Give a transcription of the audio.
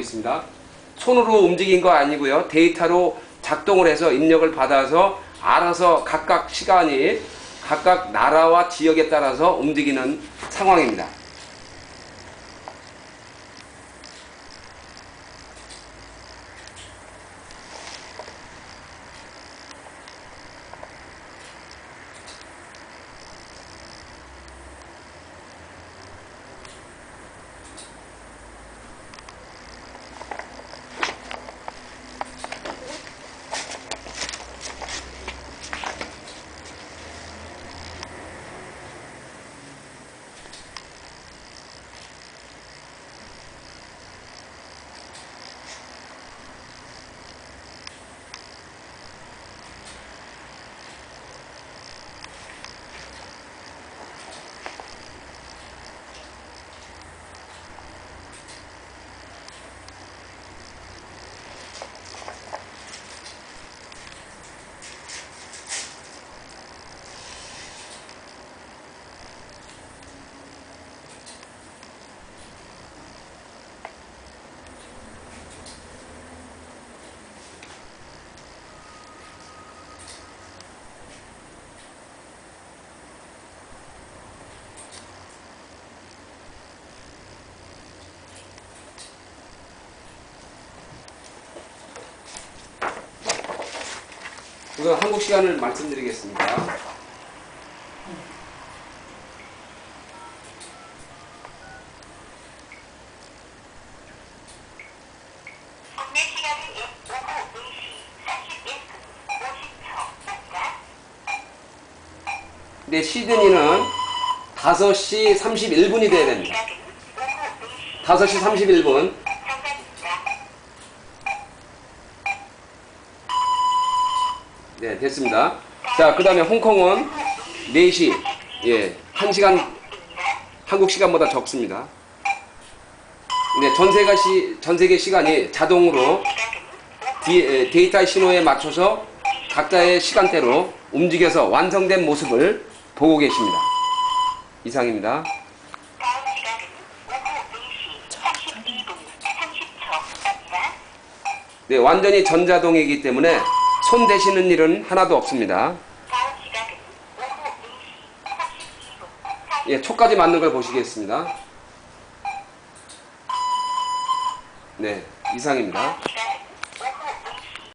있습니다. 손으로 움직인 거 아니고요. 데이터로 작동을 해서 입력을 받아서 알아서 각각 시간이 각각 나라와 지역에 따라서 움직이는 상황입니다. 우선 한국 시간을 말씀드리겠습니다. 국내 시간은 오후 4시 41분 50초입니다. 네, 시드니는 5시 31분이 돼야 됩니다. 시각은 오후 5시 4시 31분. 정답입니다. 네, 됐습니다. 자, 그 다음에 홍콩은 4시, 예, 1시간 한국 시간보다 적습니다. 네, 전 세계 시, 전 세계 시간이 자동으로 디, 에, 데이터 신호에 맞춰서 각자의 시간대로 움직여서 완성된 모습을 보고 계십니다. 이상입니다. 다음 시각은 오후 4시 32분 30초입니다. 네, 완전히 전자동이기 때문에 손 대시는 일은 하나도 없습니다. 다음 시각은 오후 4시 32분 예, 초까지 맞는 걸 보시겠습니다. 네, 이상입니다.